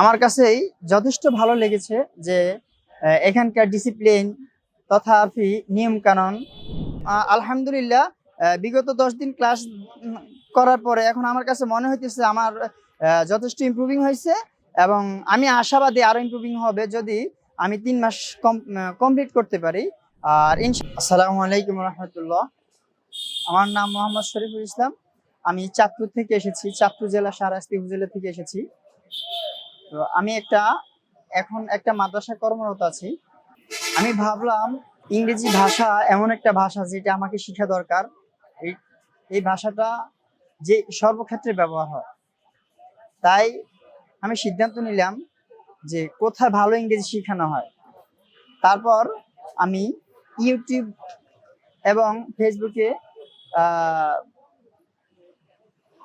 আমার কাছেই যথেষ্ট ভালো লেগেছে যে এখানকার ডিসিপ্লিন তথাপি নিয়ম কানুন আলহামদুলিল্লাহ বিগত দশ দিন ক্লাস করার পরে এখন আমার কাছে মনে হইতেছে আমার যথেষ্ট ইমপ্রুভিং হয়েছে এবং আমি আশাবাদী আরও ইমপ্রুভিং হবে যদি আমি তিন মাস কমপ্লিট করতে পারি। আর আসসালামু আলাইকুম রহমতুল্লাহ। আমার নাম মোহাম্মদ শরীফুল ইসলাম। আমি চাঁদপুর থেকে এসেছি, চাঁদপুর জেলা সারাস্তি উপজেলা থেকে এসেছি। তো আমি একটা, এখন একটা মাদ্রাসা কর্মরত আছি। আমি ভাবলাম ইংরেজি ভাষা এমন একটা ভাষা যেটা আমাকে শেখা দরকার। এই এই ভাষাটা যে সর্বক্ষেত্রে ব্যবহার হয়। তাই আমি সিদ্ধান্ত নিলাম যে কোথায় ভালো ইংরেজি শেখানো হয়। তারপর আমি ইউটিউব এবং ফেসবুকে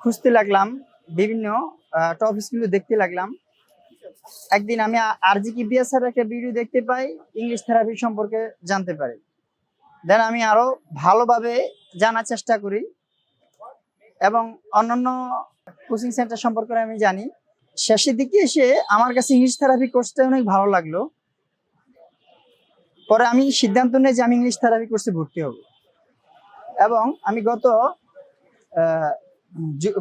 খুঁজতে লাগলাম, বিভিন্ন টপিকসগুলো দেখতে লাগলাম। একদিন আমি আরজি কি বিএসআর একটা ভিডিও দেখতে পাই ইংলিশ থেরাপি সম্পর্কে জানতে পারি। দেন আমি আরও ভালোভাবে জানার চেষ্টা করি এবং অন্যান্য কোচিং সেন্টার সম্পর্কে আমি জানি। শেষের দিকে এসে আমার কাছে ইংলিশ থেরাপি কোর্সটা অনেক ভালো লাগল। পরে আমি সিদ্ধান্ত নেই যে আমি ইংলিশ থেরাপি কোর্সে ভর্তি হব। এবং আমি গত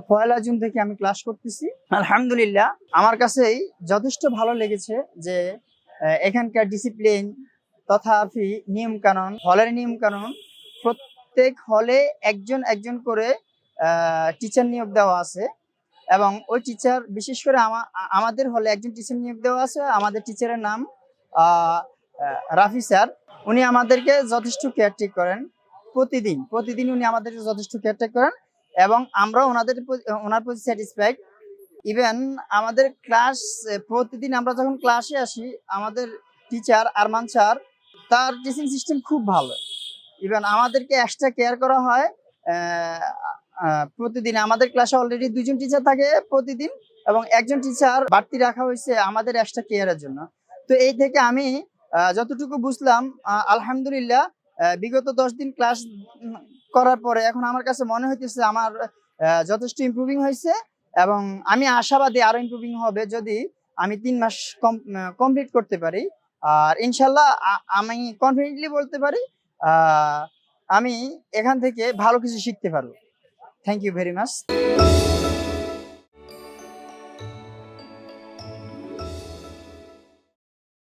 পয়লা জুন থেকে আমি ক্লাস করতেছি। আলহামদুলিল্লাহ, আমার কাছেই যথেষ্ট ভালো লেগেছে যে এখানকার ডিসিপ্লিন তথাপি নিয়ম কানুন হলের নিয়ম কানুন প্রত্যেক হলে একজন একজন করে টিচার নিয়োগ দেওয়া আছে। এবং ওই টিচার বিশেষ করে আমা- আমাদের হলে একজন টিচার নিয়োগ দেওয়া আছে, আমাদের টিচারের নাম রাফি স্যার। উনি আমাদেরকে যথেষ্ট কেয়ারটেক করেন প্রতিদিন প্রতিদিন উনি আমাদেরকে যথেষ্ট কেয়ারটেক করেন। এবং আমরা ওনাদের ওনার প্রতি স্যাটিসফাইড ইভেন আমাদের ক্লাস প্রতিদিন আমরা যখন ক্লাসে আসি, আমাদের টিচার আরমান স্যার তার টিচিং সিস্টেম খুব ভালো। ইভেন আমাদেরকে এক্সট্রা কেয়ার করা হয় প্রতিদিন আমাদের ক্লাসে অলরেডি দুজন টিচার থাকে প্রতিদিন, এবং একজন টিচার বাড়তি রাখা হয়েছে আমাদের এক্সট্রা কেয়ারের জন্য। তো এই থেকে আমি যতটুকু বুঝলাম আলহামদুলিল্লাহ বিগত দশ দিন ক্লাস করার পরে এখন আমার কাছে মনে হইতেছে আমার যথেষ্ট ইম্প্রুভিং হয়েছে এবং আমি আশাবাদী আরও ইম্প্রুভিং হবে যদি আমি তিন মাস কমপ্লিট করতে পারি। আর ইনশাল্লাহ আমি কনফিডেন্টলি বলতে পারি আমি এখান থেকে ভালো কিছু শিখতে পারব। Thank you very much